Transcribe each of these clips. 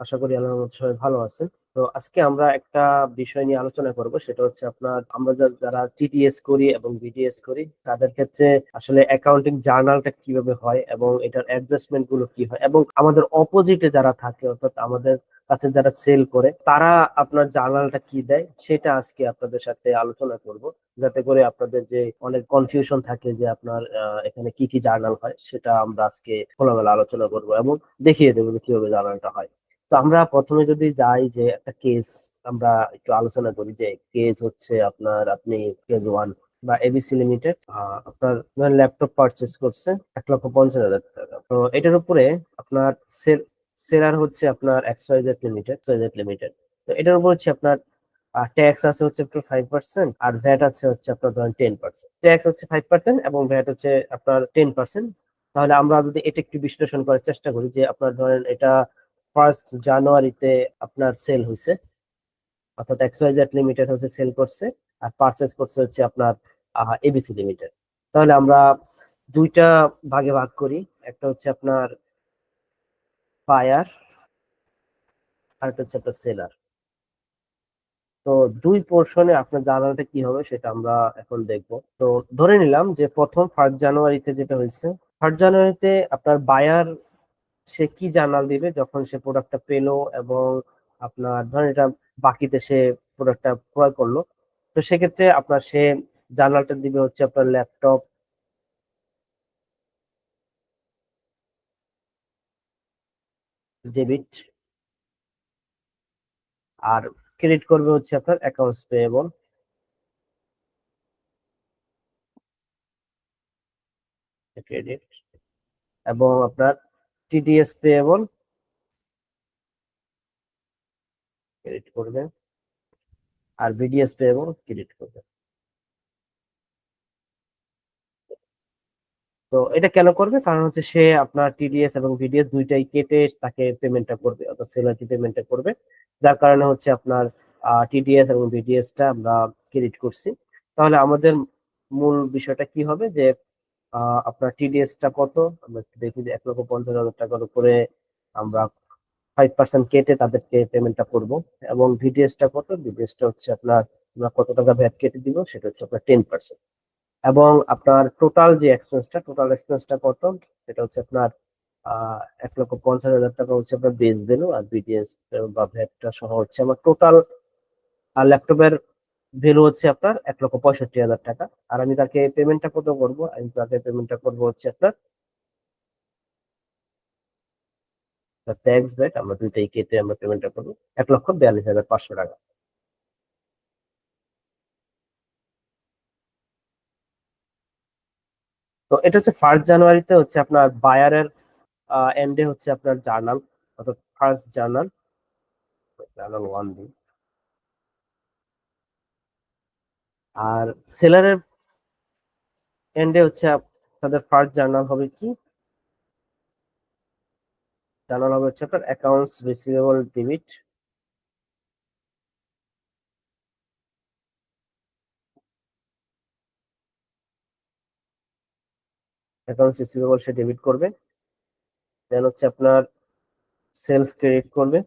আশা করি আল্লাহর মধ্যে সবাই ভালো আছেন। তো আজকে আমরা একটা বিষয় নিয়ে আলোচনা করব, সেটা হচ্ছে আপনার, আমরা যারা টিটিএস করি এবং বিডিএস করি, তাদের ক্ষেত্রে আসলে অ্যাকাউন্টিং জার্নালটা কীভাবে হয় এবং এটার অ্যাডজাস্টমেন্টগুলো কি হয় এবং আমাদের অপোজিটে যারা থাকে, অর্থাৎ আমাদের কাছে যারা সেল করে, তারা আপনার জার্নালটা কি দেয়, সেটা আজকে আপনাদের সাথে আলোচনা করব। যাতে করে আপনাদের যে অনেক কনফিউশন থাকে যে আপনার এখানে কি কি জার্নাল হয়, সেটা আমরা আজকে খোলামেলা আলোচনা করব এবং দেখিয়ে দেবো যে কীভাবে জার্নালটা হয়। তো আমরা প্রথমে যদি যাই যে একটা কেস আমরা একটু আলোচনা করি যে কেস হচ্ছে আপনার, আপনি কেস ওয়ান বা এবিসি লিমিটেড আপনার ল্যাপটপ পারচেস করছে এক লক্ষ পঞ্চাশ হাজার টাকা। তো এটার উপরে আপনার সেল সেলার হচ্ছে আপনার এক্সওয়াইজেড লিমিটেড এক্সওয়াইজেড লিমিটেড তো এটার উপর হচ্ছে আপনার ট্যাক্স আছে হচ্ছে আপনার ফাইভ পার্সেন্ট আর ভ্যাট আছে হচ্ছে আপনার ধরেন টেন পার্সেন্ট ট্যাক্স হচ্ছে ফাইভ পার্সেন্ট এবং ভ্যাট হচ্ছে আপনার টেন পার্সেন্ট তাহলে আমরা যদি এটা একটু বিশ্লেষণ করার চেষ্টা করি যে আপনার ধরেন এটা ফার্স্ট জানুয়ারিতে আপনার সেল হয়েছে অর্থাৎ এক্স ওয়াই এক্সওয়াইজেড লিমিটেড হচ্ছে সেল করছে আর পারচেস করছে হচ্ছে আপনার এবিসি লিমিটেড তাহলে আমরা দুইটা ভাগে ভাগ করি। একটা হচ্ছে আপনার বায়ার আর একটা হচ্ছে আপনার সেলার তো দুই পোর্শনে আপনার জানালাটা কি হবে সেটা আমরা এখন দেখব। তো ধরে নিলাম যে প্রথম ফার্স্ট জানুয়ারিতে যেটা হয়েছে ফার্স্ট জানুয়ারিতে আপনার বায়ার সে কি জার্নাল দিবে যখন সে প্রোডাক্টটা পেল এবং আপনার ধরেন এটা বাকিতে সে প্রোডাক্টটা ক্রয় করল? তো সেক্ষেত্রে আপনার সে জার্নালটা দিবে হচ্ছে আপনার ল্যাপটপ ডেবিট আর ক্রেডিট করবে হচ্ছে আপনার অ্যাকাউন্টস পেয়েবল ক্রেডিট এবং আপনার টিডিএস পেয়েবল ক্রেডিট করবে। আর বিডিএস পেয়েবল ক্রেডিট করবে। তো এটা কেন করবে? কারণ হচ্ছে সে আপনার টিডিএস এবং ভিডিএস দুইটাই কেটে তাকে পেমেন্টটা করবে, অর্থাৎ সেলারটি পেমেন্টটা করবে। যার কারণে হচ্ছে আপনার টিডিএস এবং ভিডিএসটা আমরা ক্রেডিট করছি। তাহলে আমাদের মূল বিষয়টা কি হবে? যে আপনার টিডিএসটা কত? আমরা একটু দেখি যে এক লক্ষ পঞ্চাশ হাজার টাকার উপরে আমরা ফাইভ পার্সেন্ট কেটে তাদেরকে পেমেন্টটা করব। এবং ভিডিএসটা কত? ভিডিএসটা হচ্ছে আপনার আমরা কত টাকা ভ্যাট কেটে দিব? সেটা হচ্ছে আপনার টেন পার্সেন্ট এবং আপনার টোটাল যে এক্সপেন্সটা টোটাল এক্সপেন্সটা কত? সেটা হচ্ছে আপনার এক লক্ষ পঞ্চাশ হাজার টাকা হচ্ছে আপনার বেস ভ্যালু আর বিডিএস বা ভ্যাটটা সহ হচ্ছে আমার টোটাল ল্যাপটপের ভ্যালু হচ্ছে আপনার এক লক্ষ পঁয়ষট্টি হাজার টাকা। আর আমি তাকে পেমেন্টটা কত করব? আমি তাকে পেমেন্টটা করব হচ্ছে আপনার ট্যাক্স ভ্যাট আমরা দুইটাই কেটে আমরা পেমেন্টটা করব, এক লক্ষ বিয়াল্লিশ হাজার পাঁচশো টাকা। তো এটা হচ্ছে ফার্স্ট জানুয়ারিতে হচ্ছে আপনার বায়ারের এন্ডে হচ্ছে আপনার জার্নাল, অর্থাৎ ফার্স্ট জার্নাল জার্নাল ওয়ান দিন। আর সেলারের এন্ডে হচ্ছে তাদের ফার্স্ট জার্নাল হবে কি? জার্নাল হবে হচ্ছে আপনার accounts receivable debit account receivable সে ডেবিট করবে। দেন হচ্ছে আপনার সেলস ক্রেডিট করবে।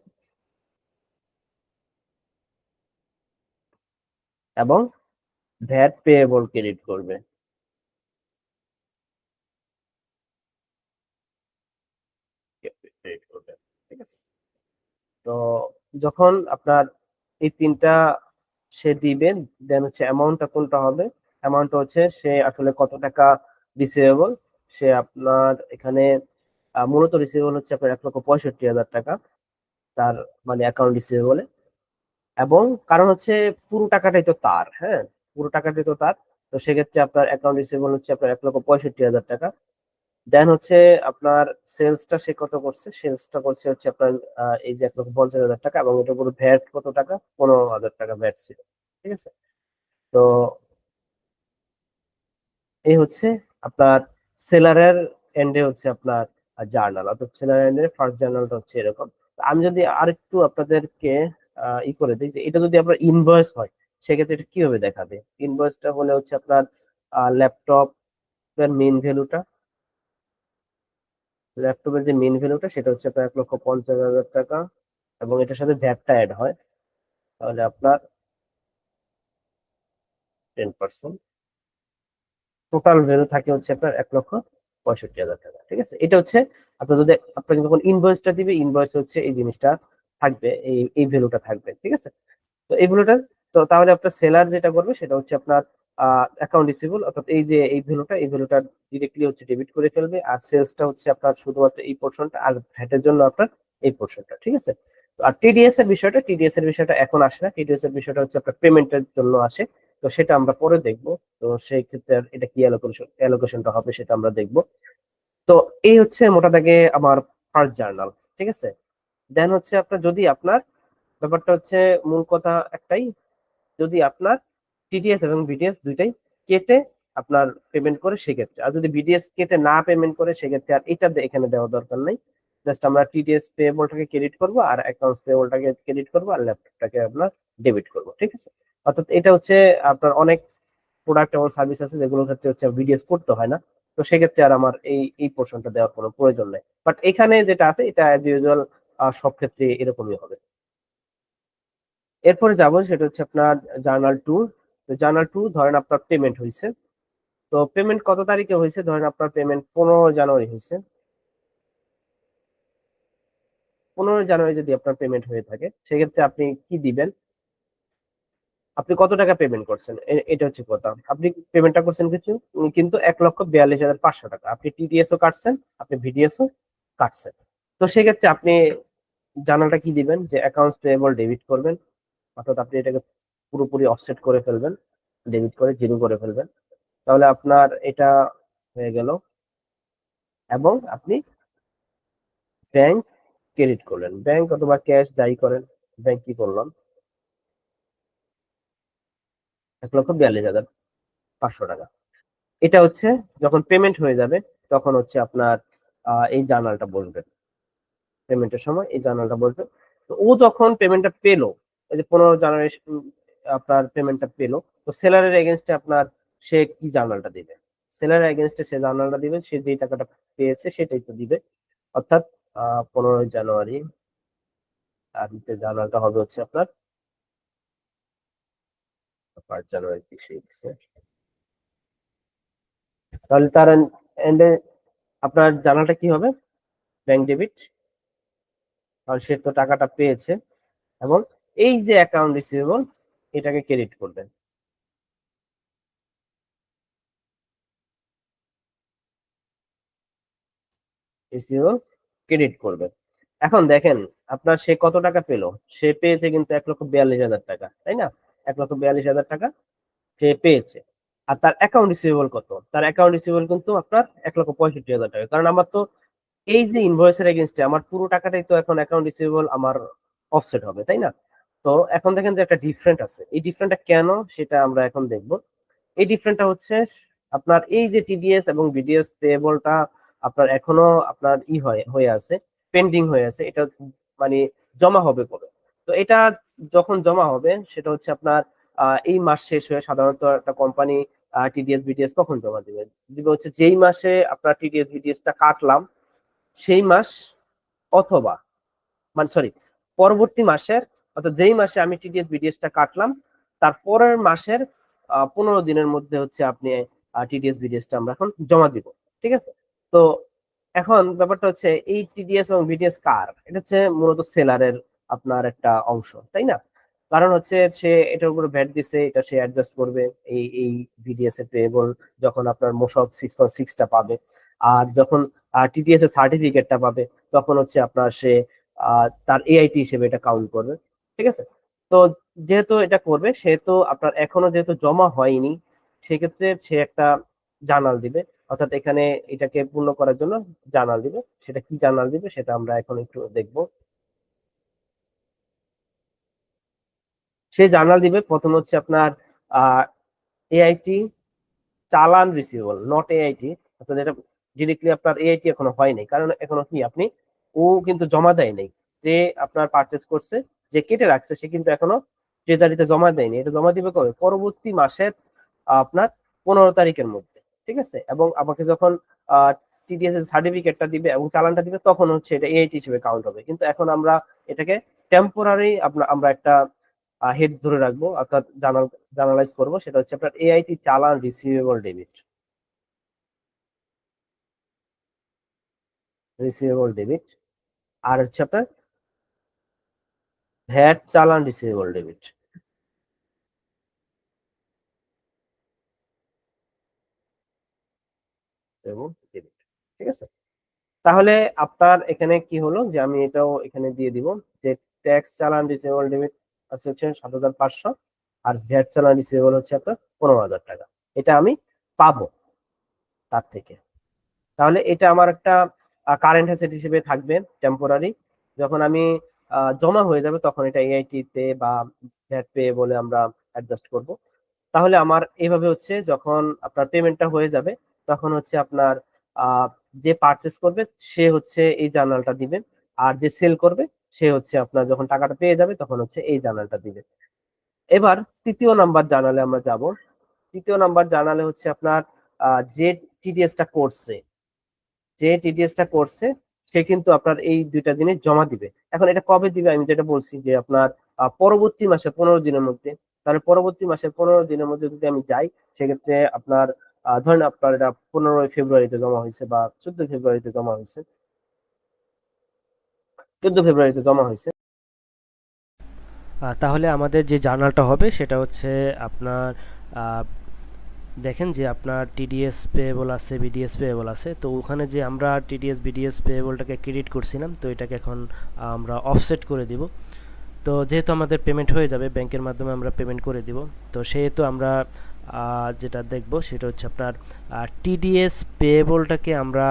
এবং ভ্যাট পেয়েবল ক্রেডিট করবে। ঠিক আছে। তো যখন আপনার এই তিনটা সে দিবেন, দেন হচ্ছে অ্যামাউন্টটা কোনটা হবে? অ্যামাউন্ট হচ্ছে সে আসলে কত টাকা রিসিভেবল সে আপনার এখানে মূলত রিসিভেবল হচ্ছে আপনার এক লক্ষ পঁয়ষট্টি হাজার টাকা তার মানে অ্যাকাউন্ট রিসিভেবলে এবং কারণ হচ্ছে পুরো টাকাটাই তো তার হ্যাঁ? পুরো টাকা দিত তার। তো সেক্ষেত্রে আপনার অ্যাকাউন্ট রিসিভেবল হচ্ছে আপনার এক লক্ষ পঁয়ষট্টি হাজার টাকা। দেন হচ্ছে আপনার সেলসটা সে কত করছে? সেলসটা করছে হচ্ছে আপনার এই যে এক লক্ষ পঞ্চাশ হাজার টাকা এবং এটার উপরে ভ্যাট কত টাকা? পনেরো হাজার টাকা ভ্যাট ছিল। ঠিক আছে? তো এই হচ্ছে আপনার সেলারের এন্ডে হচ্ছে আপনার জার্নাল অর্থাৎ সেলার এন্ডে ফার্স্ট জার্নালটা হচ্ছে এরকম। আমি যদি আরেকটু আপনাদেরকে ই করে দিই যে এটা যদি আপনার ইনভয়েস হয় সেক্ষেত্রে এটা কীভাবে দেখাবে? ইনভয়েসটা হলে হচ্ছে আপনার ল্যাপটপ মেইন ভ্যালুটা ল্যাপটপের যে মেন ভ্যালুটা সেটা হচ্ছে আপনার এক লক্ষ পঞ্চাশ হাজার টাকা এবং এটার সাথে ভ্যাটটা অ্যাড হয়। তাহলে আপনার টেন পার্সেন্ট টোটাল ভ্যালু থাকে হচ্ছে আপনার এক লক্ষ পঁয়ষট্টি হাজার টাকা, ঠিক আছে? এটা হচ্ছে আপনার যদি, আপনাকে যখন ইনভয়েসটা দিবে ইনভয়েস হচ্ছে এই জিনিসটা থাকবে, এই এই ভ্যালুটা থাকবে, ঠিক আছে? তো এই ভ্যালুটা তো তাহলে আপনার সেলার যেটা করবে সেটা হচ্ছে আপনার অ্যাকাউন্ট রিসিভেবল অর্থাৎ এই যে এই ভ্যালুটা এই ভ্যালুটা ডিরেক্টলি হচ্ছে ডেবিট করে ফেলবে আর সেলসটা হচ্ছে আপনার শুধুমাত্র এই পোর্শনটা আর ভ্যাটের জন্য আপনার এই পোর্শনটা ঠিক আছে? আর টিডিএস এর বিষয়টা টিডিএস এর বিষয়টা এখন আসে না। টিডিএস এর বিষয়টা হচ্ছে আপনার পেমেন্টের জন্য আসে। তো সেটা আমরা পরে দেখব। তো সেই ক্ষেত্রে এটা কি অ্যালোকেশন অ্যালোকেশনটা হবে সেটা আমরা দেখব। তো এই হচ্ছে মোটা দাগে আমার ফার্স্ট জার্নাল ঠিক আছে? দেন হচ্ছে আপনার যদি আপনার ব্যাপারটা হচ্ছে মূল কথা একটাই যদি আপনার টিডিএস এবং বিটিএস দুইটাই কেটে আপনার পেমেন্ট করে, সেক্ষেত্রে। আর যদি বিডিএস কেটে না পেমেন্ট করে, সেক্ষেত্রে আর এটা এখানে দেওয়া দরকার নেই। জাস্ট আমরা টিডিএস পেয়েবলটাকে ক্রেডিট করব আর অ্যাকাউন্টস পেয়েবলটাকে ক্রেডিট করব আর ল্যাপটপটাকে আপনার ডেবিট করব, ঠিক আছে? অর্থাৎ এটা হচ্ছে আপনার অনেক প্রোডাক্ট এবং সার্ভিস আছে, যেগুলোর ক্ষেত্রে হচ্ছে বিডিএস করতে হয় না। তো সেক্ষেত্রে আর আমার এই এই পোর্শনটা দেওয়ার কোনো প্রয়োজন নেই। বাট এখানে যেটা আছে, এটা অ্যাজ ইউজুয়াল সব ক্ষেত্রে এরকমই হবে। এরপরে যাব, সেটা হচ্ছে আপনার জার্নাল টু তো জার্নাল টু ধরেন আপনার পেমেন্ট হয়েছে তো পেমেন্ট কত তারিখে হয়েছে ধরেন আপনার পেমেন্ট পনেরো জানুয়ারি হয়েছে পনেরো জানুয়ারি যদি আপনার পেমেন্ট হয়ে থাকে, সেক্ষেত্রে আপনি কি দিবেন? আপনি কত টাকা পেমেন্ট করছেন? এটা হচ্ছে কথা। আপনি পেমেন্টটা করছেন কিছু? কিন্তু এক লক্ষ বিয়াল্লিশ হাজার পাঁচশো টাকা। আপনি টিডিএসও কাটছেন, আপনি ভিডিএসও কাটছেন। তো সেক্ষেত্রে আপনি জার্নালটা কি দিবেন? যে অ্যাকাউন্টস পেয়েবল ডেবিট করবেন। অর্থাৎ আপনি এটাকে পুরোপুরি অফসেট করে ফেলবেন ডেবিট করে জিরো করে ফেলবেন। তাহলে আপনার এটা হয়ে গেল এবং আপনি ব্যাংক ক্রেডিট করলেন। ব্যাংক অথবা ক্যাশ যাই করেন ব্যাংক কি করলাম? এক লক্ষ বিয়াল্লিশ হাজার পাঁচশো টাকা। এটা হচ্ছে যখন পেমেন্ট হয়ে যাবে, তখন হচ্ছে আপনার এই জার্নালটা বসবে। পেমেন্টের সময় এই জার্নালটা বসবে। তো ও যখন পেমেন্টটা পেল এই যে পনেরো জানুয়ারি আপনার পেমেন্টটা পেল। তো সেলারের এগেনস্টে আপনার সে কি জার্নালটা দিবে? সেলারের এগেনস্টে সে জার্নালটা দিবে, সে যেই টাকাটা পেয়েছে সেটাই তো দিবে। অর্থাৎ পনেরোই জানুয়ারি আর জার্নালটা হবে হচ্ছে আপনার পাঁচ জানুয়ারি তাহলে তার এন্ডে আপনার জার্নালটা কি হবে? ব্যাংক ডেবিট কারণ সে তো টাকাটা পেয়েছে। এবং এই যে অ্যাকাউন্ট রিসিভেবল এটাকে ক্রেডিট করবেন। রিসিভেবল ক্রেডিট করবে এখন দেখেন, আপনার সে কত টাকা পেল? সে পেয়েছে কিন্তু এক লক্ষ বিয়াল্লিশ হাজার টাকা, তাই না? এক লক্ষ বিয়াল্লিশ হাজার টাকা সে পেয়েছে। আর তার অ্যাকাউন্ট রিসিভেবল কত? তার অ্যাকাউন্ট রিসিভেবল কিন্তু আপনার এক লক্ষ পঁয়ষট্টি হাজার টাকা। কারণ আমার তো এই যে ইনভয়েসের এগেনস্টে আমার পুরো টাকাটাই তো এখন অ্যাকাউন্ট রিসিভেবল আমার অফসেট হবে, তাই না? তো এখন দেখেন যে একটা ডিফারেন্ট আছে। এই ডিফারেন্টটা কেন সেটা আমরা এখন দেখব। এই ডিফারেন্টটা হচ্ছে আপনার এই যে টিডিএস এবং বিডিএস পেয়েবলটা আপনার এখনও আপনার ই হয়, হয়ে আছে পেন্ডিং হয়ে আছে, এটা মানে জমা হবে কবে? তো এটা যখন জমা হবে, সেটা হচ্ছে আপনার এই মাস শেষ হয়ে সাধারণত একটা কোম্পানি টিডিএস বিডিএস কখন জমা দিবে? দিবে হচ্ছে যেই মাসে আপনার টিডিএস বিডিএসটা কাটলাম, সেই মাস অথবা মানে সরি পরবর্তী মাসের অর্থাৎ যেই মাসে আমি টিডিএস বিডিএসটা কাটলাম, তার পরের মাসের পনেরো দিনের মধ্যে হচ্ছে আপনি টিডিএস বিডিএসটা আমরা এখন জমা দিব, ঠিক আছে? তো এখন ব্যাপারটা হচ্ছে এই টিডিএস এবং বিডিএস কার? এটা হচ্ছে মূলত সেলারের আপনার একটা অংশ, তাই না? কারণ হচ্ছে সে এটার উপরে ভ্যাট দিছে, এটা সে অ্যাডজাস্ট করবে এই এই বিডিএস এর পেয়েবল যখন আপনার মোশক সিক্স পয়েন্ট সিক্সটা পাবে। আর যখন টিডিএস এর সার্টিফিকেটটা পাবে, তখন হচ্ছে আপনার সে তার এআইটি হিসেবে এটা কাউন্ট করবে। ঠিক আছে? তো যেহেতু এটা করবে, সেহেতু আপনার এখনও যেহেতু জমা হয়নি, সেক্ষেত্রে সে একটা জার্নাল দিবে। অর্থাৎ এখানে এটাকে পূর্ণ করার জন্য জার্নাল দিবে। সেটা কি জার্নাল দিবে, সেটা আমরা এখন একটু দেখব। সে জার্নাল দিবে, প্রথম হচ্ছে আপনার এআইটি চালান রিসিভেবল নট এআইটি অর্থাৎ এটা ডিরেক্টলি আপনার এআইটি এখনও হয়নি। কারণ এখনও কি আপনি, ও কিন্তু জমা দেয় নাই। যে আপনার পারচেস করছে যে কেটে রাখছে, সে কিন্তু এখনও ট্রেজারিতে জমা দেয়নি। এটা জমা দিবে কবে? পরবর্তী মাসের, আপনার পনেরো তারিখের মধ্যে, ঠিক আছে? এবং আমাকে যখন টিডিএস এর সার্টিফিকেটটা দিবে এবং চালানটা দিবে, তখন হচ্ছে এটা এআইটি হিসেবে কাউন্ট হবে। কিন্তু এখন আমরা এটাকে টেম্পোরারি আপনার আমরা একটা হেড ধরে রাখব, অর্থাৎ জানাল, জানালাইজ করব, সেটা হচ্ছে আপনার এআইটি চালান রিসিভেবল ডেবিট রিসিভেবল ডেবিট আর হচ্ছে আপনার ভ্যাট চালান রিসিভেবল ডেবিট ঠিক আছে? তাহলে আপনার এখানে কি হলো যে আমি এটাও এখানে দিয়ে দিব যে ট্যাক্স চালান রিসিভেবল ডেবিট হচ্ছে সাত হাজার পাঁচশো আর ভ্যাট চালান রিসিভেবল হচ্ছে আপনার পনেরো হাজার টাকা। এটা আমি পাবো তার থেকে। তাহলে এটা আমার একটা কারেন্ট অ্যাসেট হিসেবে থাকবে টেম্পোরারি যখন আমি জমা হয়ে যাবে, তখন এটা এআইটি তে বা ভ্যাট পে বলে আমরা অ্যাডজাস্ট করব। তাহলে আমার এইভাবে হচ্ছে যখন আপনার পেমেন্টটা হয়ে যাবে, তখন হচ্ছে আপনার যে পারচেস করবে, সে হচ্ছে এই জার্নালটা দিবে। আর যে সেল করবে, সে হচ্ছে আপনার যখন টাকাটা পেয়ে যাবে, তখন হচ্ছে এই জার্নালটা দিবে। এবার তৃতীয় নাম্বার জার্নালে আমরা যাব। তৃতীয় নাম্বার জার্নালে হচ্ছে আপনার যে টিডিএসটা করছে, যে টিডিএসটা করছে সে কিন্তু আপনার এই দুইটা জিনিস জমা দিবে। এখন এটা কবে দিবে? আমি যেটা বলছি যে আপনার পরবর্তী মাসে পনেরো দিনের মধ্যে। তাহলে পরবর্তী মাসে পনেরো দিনের মধ্যে যদি আমি যাই, সেক্ষেত্রে আপনার ধরেন আপনার এটা পনেরোই ফেব্রুয়ারিতে জমা হয়েছে বা চোদ্দ ফেব্রুয়ারিতে জমা হয়েছে। চোদ্দ ফেব্রুয়ারিতে জমা হয়েছে। তাহলে আমাদের যে জার্নালটা হবে সেটা হচ্ছে আপনার দেখেন যে আপনার টিডিএস পেয়েবল আছে বিডিএস পেয়েবল আছে, তো ওখানে যে আমরা টিডিএস বিডিএস পেয়েবলটাকে ক্রেডিট করছিলাম, তো এটাকে এখন আমরা অফসেট করে দিব। তো যেহেতু আমাদের পেমেন্ট হয়ে যাবে ব্যাংকের মাধ্যমে আমরা পেমেন্ট করে দিব, তো সেহেতু আমরা যেটা দেখব সেটা হচ্ছে আপনার টিডিএস পেয়েবলটাকে আমরা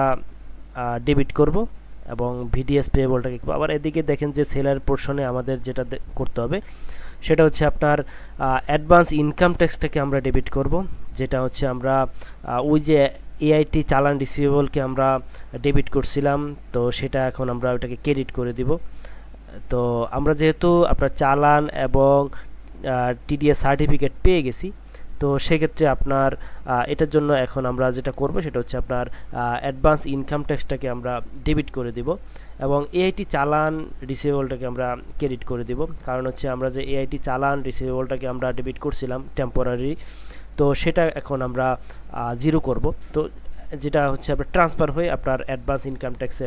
ডেবিট করব এবং ভিডিএস পেয়েবলটাকে আবার এদিকে দেখেন যে সেলার পোর্শনে আমাদের যেটা করতে হবে সেটা হচ্ছে আপনার অ্যাডভান্স ইনকাম ট্যাক্সটাকে আমরা ডেবিট করব, যেটা হচ্ছে আমরা ওই যে এআইটি চালান রিসিভেবলকে আমরা ডেবিট করছিলাম, তো সেটা এখন আমরা ওটাকে ক্রেডিট করে দিব। তো আমরা যেহেতু আপনার চালান এবং টিডিএস সার্টিফিকেট পেয়ে গেছি তো সেক্ষেত্রে আপনার এটার জন্য এখন আমরা যেটা করব সেটা হচ্ছে আপনার অ্যাডভান্স ইনকাম ট্যাক্সটাকে আমরা ডেবিট করে দিব এবং এআইটি চালান রিসিভেবলটাকে আমরা ক্রেডিট করে দিব। কারণ হচ্ছে আমরা যে এআইটি চালান রিসিভেবলটাকে আমরা ডেবিট করছিলাম টেম্পোরারি তো সেটা এখন আমরা জিরো করব। তো যেটা হচ্ছে আপনার ট্রান্সফার হয়ে আপনার অ্যাডভান্স ইনকাম ট্যাক্সে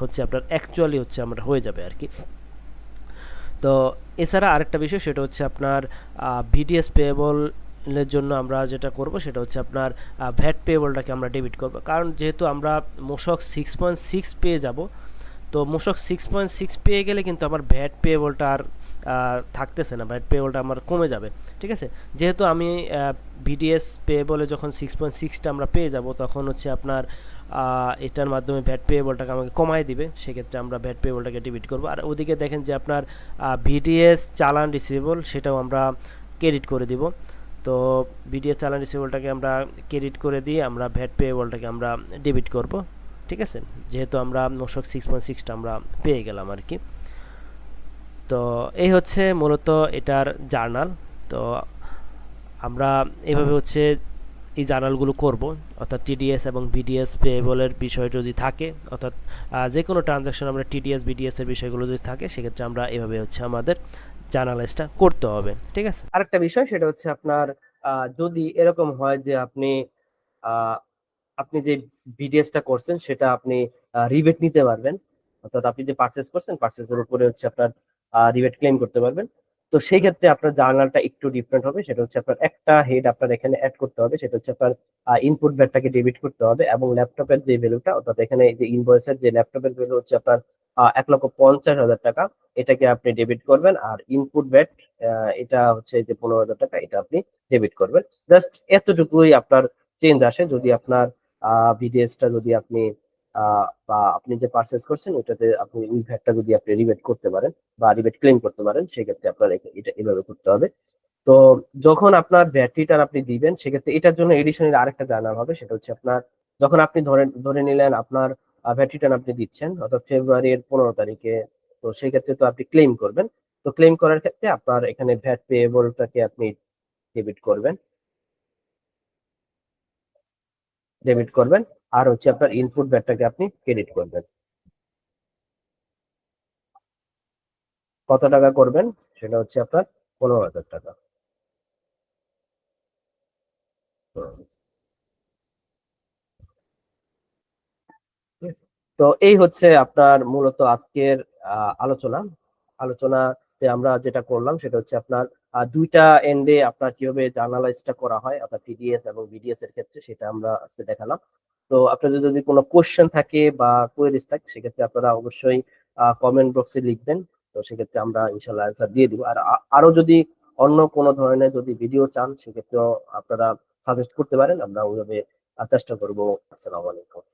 হচ্ছে আপনার অ্যাকচুয়ালি হচ্ছে আমরা হয়ে যাবে আর কি তো এছাড়া আরেকটা বিষয় সেটা হচ্ছে আপনার ভিডিএস পেয়েবল এর জন্য আমরা যেটা করব সেটা হচ্ছে আপনার ভ্যাট পেয়েবলটাকে আমরা ডেবিট করব। কারণ যেহেতু আমরা মোশক সিক্স পয়েন্ট সিক্স পেয়ে যাব, তো মোশক সিক্স পয়েন্ট সিক্স পেয়ে গেলে কিন্তু আমার ভ্যাট পেয়েবলটা আর থাকতেছে না। ভ্যাট পেয়েবলটা আমার কমে যাবে, ঠিক আছে? যেহেতু আমি ভিডিএস পেয়েবলে যখন সিক্স পয়েন্ট সিক্সটা আমরা পেয়ে যাব, তখন হচ্ছে আপনার এটার মাধ্যমে ভ্যাট পেয়েবলটাকে আমাকে কমায় দিবে। সেক্ষেত্রে আমরা ভ্যাট পেয়েবলটাকে ডেবিট করব। আর ওদিকে দেখেন যে আপনার ভিডিএস চালান রিসিভেবল সেটাও আমরা ক্রেডিট করে দিব। তো বিডিএস চালান রিসিভেবলটাকে আমরা ক্রেডিট করে দিয়ে আমরা ভ্যাট পেয়েবলটাকে আমরা ডেবিট করব, ঠিক আছে? যেহেতু আমরা মোশক সিক্স পয়েন্ট সিক্সটা আমরা পেয়ে গেলাম আর কি। তো এই হচ্ছে মূলত এটার জার্নাল। তো আমরা এভাবে হচ্ছে এই জার্নালগুলো করব, অর্থাৎ টিডিএস এবং বিডিএস পেয়েবলের বিষয় যদি থাকে, অর্থাৎ যে কোনো ট্রানজাকশন আমরা টিডিএস বিডিএসের বিষয়গুলো যদি থাকে, সেক্ষেত্রে আমরা এভাবে হচ্ছে আমাদের জার্নালাইজটা করতে হবে, ঠিক আছে? আরেকটা বিষয় সেটা হচ্ছে আপনার যদি এরকম হয় যে আপনি আপনি যে বিডিএসটা করছেন সেটা আপনি রিবেট নিতে পারবেন, অর্থাৎ আপনি যে পারচেস করছেন পারচেসের উপরে হচ্ছে আপনার রিবেট ক্লেম করতে পারবেন। তো সেই ক্ষেত্রে আপনার জার্নালটা একটু ডিফারেন্ট হবে, সেটা হচ্ছে আপনার একটা হেড আপনার এখানে অ্যাড করতে হবে, সেটা হচ্ছে আপনার ইনপুট ভ্যাটটাকে ডেবিট করতে হবে এবং ল্যাপটপের যে ভ্যালুটা অর্থাৎ এখানে যে ইনভয়েসের যে ল্যাপটপের ভ্যালু হচ্ছে আপনার এক লক্ষ পঞ্চাশ হাজার টাকা এটাকে আপনি ডেবিট করবেন আর ইনপুট ভ্যাট এটা হচ্ছে যে পনেরো হাজার টাকা, এটা আপনি ডেবিট করবেন। জাস্ট এতটুকুই আপনার চেঞ্জ আসে। যদি আপনার ভিডিএসটা যদি আপনি বা আপনি যে পারচেস করছেন ওটাতে আপনি ওই ভ্যাটটা যদি আপনি রিবেট করতে পারেন বা রিবেট ক্লেম করতে পারেন, সেক্ষেত্রে আপনার এটা এভাবে করতে হবে। তো যখন আপনার ভ্যাট রিটার্ন আপনি দিবেন, সেক্ষেত্রে এটার জন্য এডিশনাল আরেকটা জানার হবে। সেটা হচ্ছে আপনার, যখন আপনি ধরেন ধরে নিলেন আপনার ভ্যাট রিটার্ন আপনি দিচ্ছেন, অর্থাৎ ফেব্রুয়ারির পনেরো তারিখে তো সেই ক্ষেত্রে তো আপনি ক্লেম করবেন। তো ক্লেম করার ক্ষেত্রে আপনার এখানে ভ্যাট পেয়েবলটাকে আপনি ডেবিট করবেন। ডেবিট করবেন। আর হচ্ছে আপনার ইনপুট ব্যাটটাকে আপনি ক্রেডিট করবেন। কত টাকা করবেন? সেটা হচ্ছে আপনার পনেরো হাজার টাকা। তো এই হচ্ছে আপনার মূলত আজকের আলোচনা। আলোচনাতে আমরা যেটা করলাম সেটা হচ্ছে আপনার দুইটা এন্ডে আপনার কীভাবে জার্নালাইজটা করা হয় আপনার টিডিএস এবং বিডিএস এর ক্ষেত্রে সেটা আমরা আজকে দেখালাম। তো আপনাদের যদি কোনো কোশ্চেন থাকে বা কোয়েরিজ থাকে, সেক্ষেত্রে আপনারা অবশ্যই কমেন্ট বক্সে লিখবেন। তো সেক্ষেত্রে আমরা ইনশাল্লাহ অ্যান্সার দিয়ে দিব। আর আরও যদি অন্য কোনো ধরনের যদি ভিডিও চান, সেক্ষেত্রেও আপনারা সাজেস্ট করতে পারেন। আমরা ওইভাবে চেষ্টা করব। আসসালামু আলাইকুম।